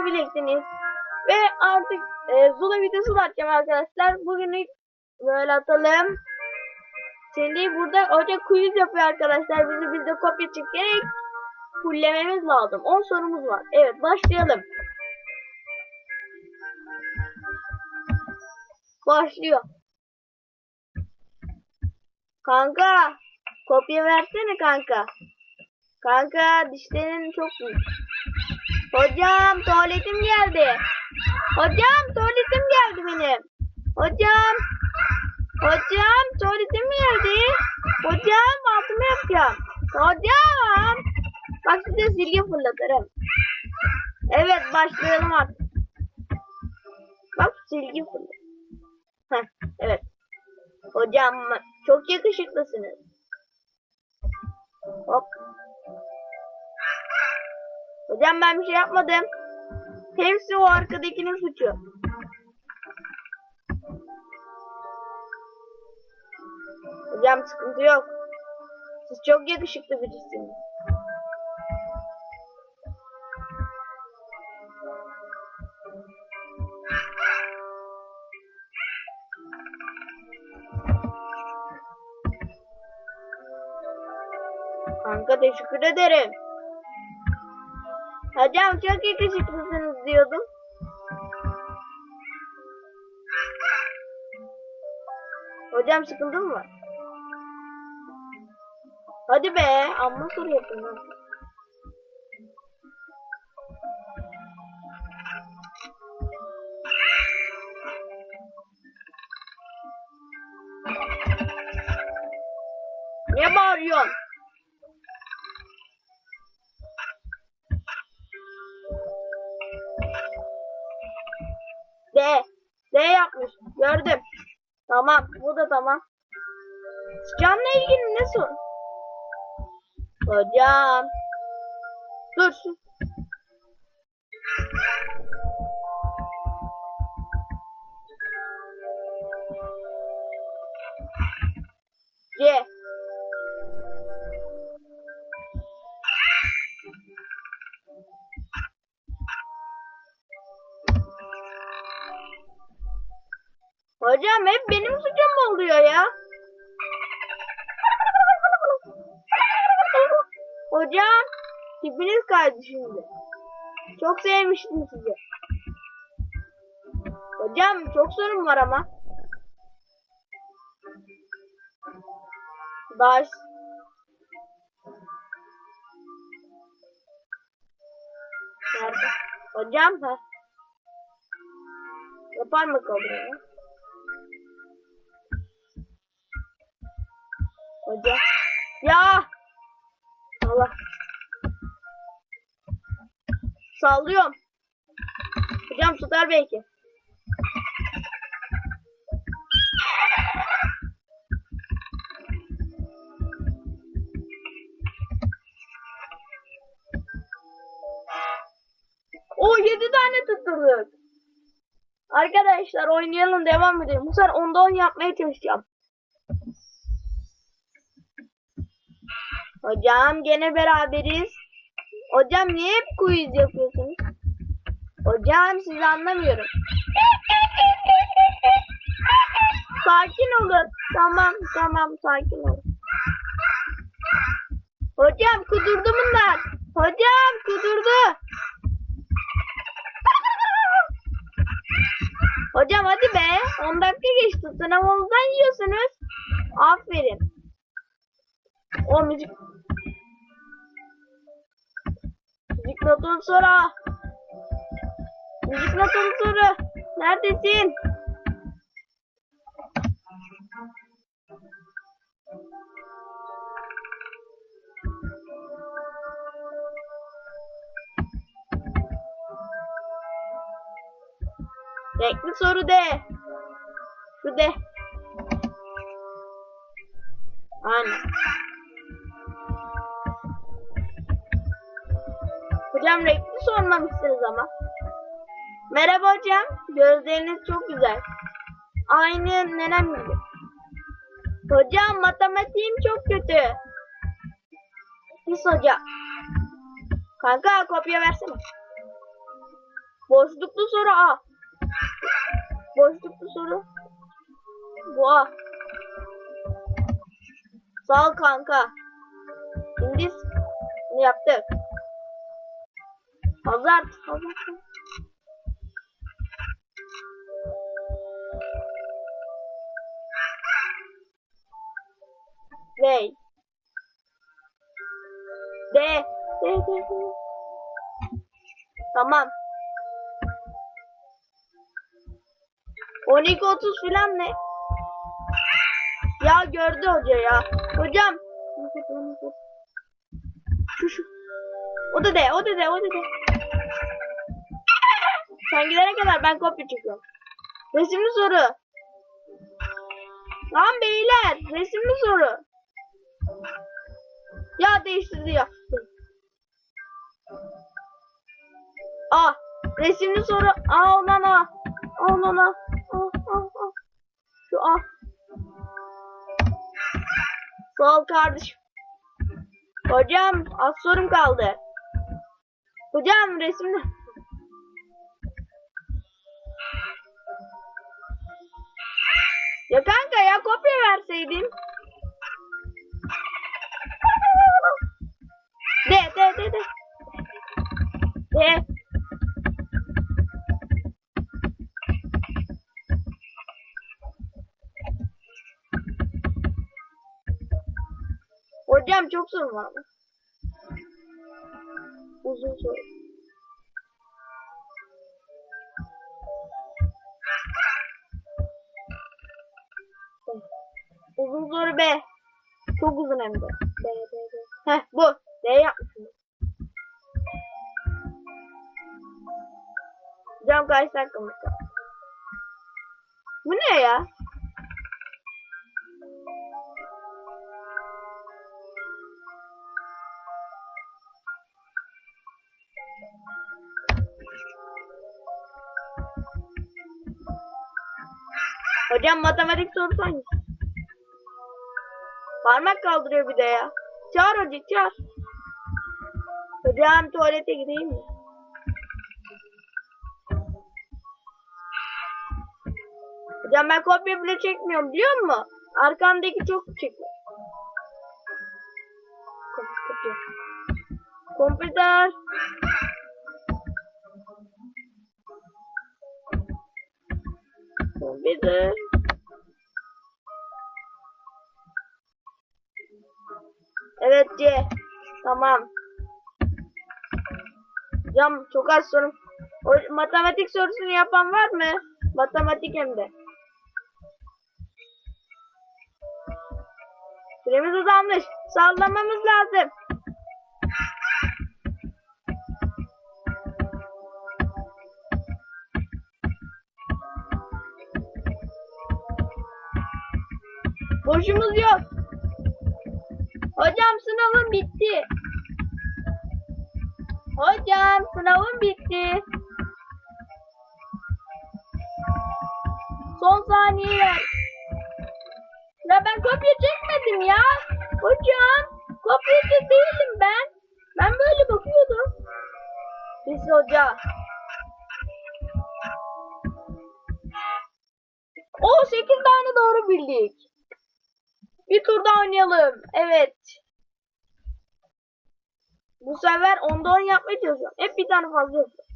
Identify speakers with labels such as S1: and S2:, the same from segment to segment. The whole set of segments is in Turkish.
S1: yazabilirsiniz. Ve artık e, Zula videosu da atacağım arkadaşlar. Bugünlük böyle atalım. Şimdi burada hoca quiz yapıyor arkadaşlar. Bizi bizde kopya çekerek fullememiz lazım. 10 sorumuz var. Evet başlayalım. Başlıyor. Kanka kopya versene kanka. Kanka dişlerin çok büyük. Hocam tuvaletim geldi. Hocam tuvaletim geldi benim. Hocam. Hocam tuvaletim geldi. Hocam altımı yapacağım. Hocam. Bak size silgi fırlatırım. Evet başlayalım artık. Bak silgi fırlat. Hocam çok yakışıklısınız. Hop. Hocam ben bir şey yapmadım. Hepsi o arkadakinin suçu. Hocam sıkıntı yok. Siz çok yakışıklı birisiniz. Teşekkür ederim. Hocam çok yakışıklısınız diyordum. Hocam sıkıntı mı? Hadi be, amma soru yapın lan. Ne bağırıyorsun? D yapmış. Gördüm. Tamam. Bu da tamam. Canla ilgili ne sor? Hocam. Dur. dur. C. şimdi. Çok sevmiştim sizi. Hocam çok sorun var ama. Ders. Nerede? Hocam ha. Yapar mı kabrayı? Hocam. Ya. Allah. Sallıyorum. Hocam tutar belki. O 7 tane tutturduk. Arkadaşlar oynayalım devam edelim. Bu sefer onda 10 yapmaya çalışacağım. Hocam gene beraberiz. Hocam niye hep quiz yapıyorsunuz? Hocam sizi anlamıyorum. Sakin olun. Tamam tamam sakin olun. Hocam kudurdu bunlar. Hocam kudurdu. Hocam hadi be. 10 dakika geçti. Sınavımızdan yiyorsunuz. Aferin. O müzik. Müzik notun sonra. Müzik notun sonra. Neredesin? Renkli soru de. Şu de. Aynen. Hocam renkli sormamışsınız ama. Merhaba hocam. Gözleriniz çok güzel. Aynı nenem gibi. Hocam matematiğim çok kötü. Pis hoca. Kanka kopya versene. Boşluklu soru A. Boşluklu soru. Bu A. Sağ ol kanka. Şimdi yaptık. Hazır. Hazır. Ney? De. De de de. Tamam. 12 30 filan ne? Ya gördü hoca ya. Hocam. Şu şu. O da de, o da de, o da de. Sen gidene kadar ben kopya çekiyorum. Resimli soru. Lan beyler, resimli soru. Ya değiştirdi ya. Ah, resimli soru. Aa ondan a. Aa ondan a. Ah, ah, ah. Şu a. Sağ ol kardeşim. Hocam az sorum kaldı. Hocam resimde. Ya kanka ya kopya verseydin. De de de de. De. Hocam çok sorun var mı? Uzun soru. Uzun soru B. Çok uzun hem de. B, B, B. Heh bu. D yapmışım. Hocam kaç dakikamız? Bu ne ya? Hocam matematik sorusu hangisi? Parmak kaldırıyor bir de ya. Çağır hocam çağır. Hocam tuvalete gideyim mi? Hocam ben kopya bile çekmiyorum biliyor musun? Arkamdaki çok çekiyor. Kopya. Kompüter. C. Tamam. Hocam çok az sorum. O, matematik sorusunu yapan var mı? Matematik hem de. Süremiz uzanmış. Sallamamız lazım. Boşumuz yok. Hocam sınavım bitti. Hocam sınavım bitti. Son saniyeler. Ya ben kopya çekmedim ya. Hocam kopyacı değilim ben. Ben böyle bakıyordum. Biz hoca. O 8 tane doğru bildik. Bir tur daha oynayalım. Evet. Bu sefer onda 10 yapmaya çalışıyorum. Hep bir tane fazla yapıyorum.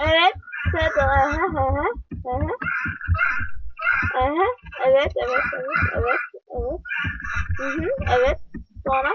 S1: Evet. Evet. Evet, evet, evet, evet, evet. Hı hı, evet. Sonra.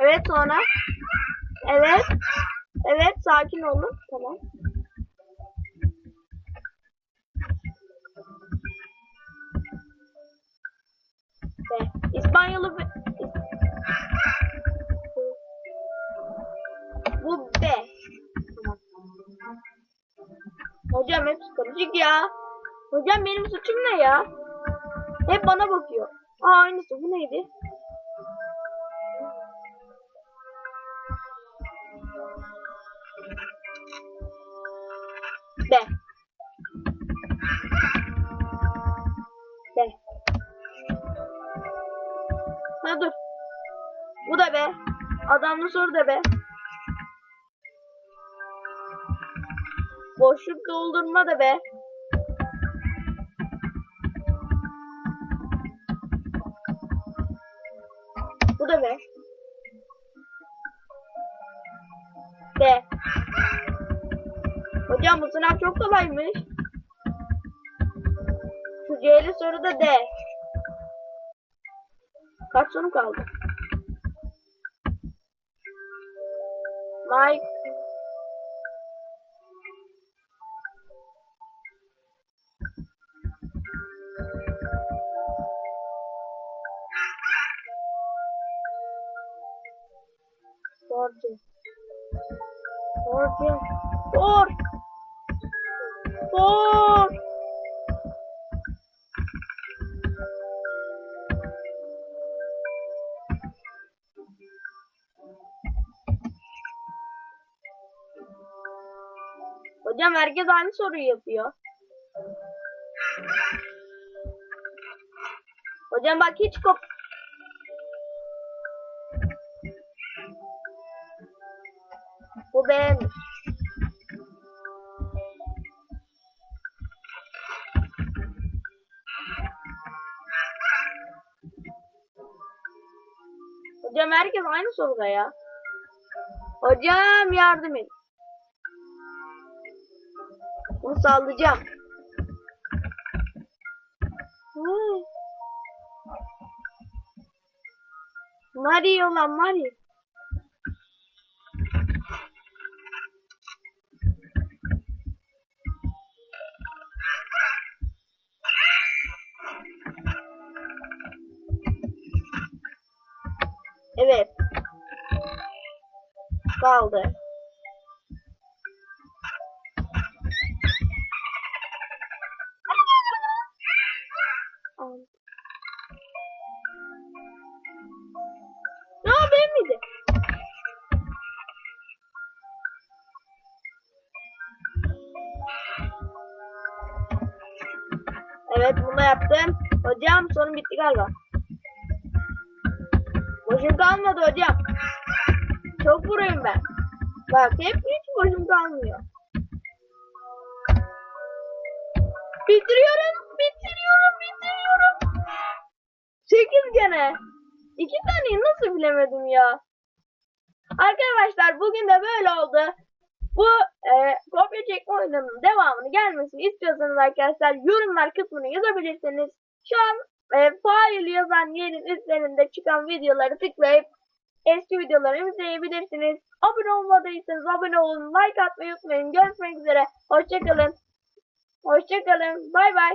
S1: Evet, sonra. Evet. Evet, sakin olun. Tamam. B. İspanyolu B. Bu B. Hocam hepsi karışık ya. Hocam benim suçum ne ya? Hep bana bakıyor. Aa aynısı bu neydi? B. Ha dur. Bu da B. Adamlı soru da B. Boşluk doldurma da B. Bu da B. B. Hocam bu sınav çok kolaymış. Şu C'li soru da D. Cacho no caldo. Vai. sorte, sorte, por, Forte. Hocam herkes aynı soruyu yapıyor. Hocam bak hiç kop... Bu beğenmiş. Hocam herkes aynı soruda ya. Hocam yardım et. Bunu sallayacağım. Hı. Mario lan Mario. Evet. Kaldı. Evet bunu da yaptım. Hocam sorun bitti galiba. Boşum kalmadı hocam. Çok vurayım ben. Bak hep hiç boşum kalmıyor. Bitiriyorum, bitiriyorum, bitiriyorum. Sekiz gene. İki taneyi nasıl bilemedim ya? Arkadaşlar bugün de böyle oldu. Bu e, kopya çekme oyununun devamını gelmesini istiyorsanız arkadaşlar yorumlar kısmına yazabilirsiniz. Şu an e, fail yazan yerin üzerinde çıkan videoları tıklayıp eski videoları izleyebilirsiniz. Abone olmadıysanız abone olun, like atmayı unutmayın. Görüşmek üzere. Hoşçakalın. Hoşçakalın. Bay bay.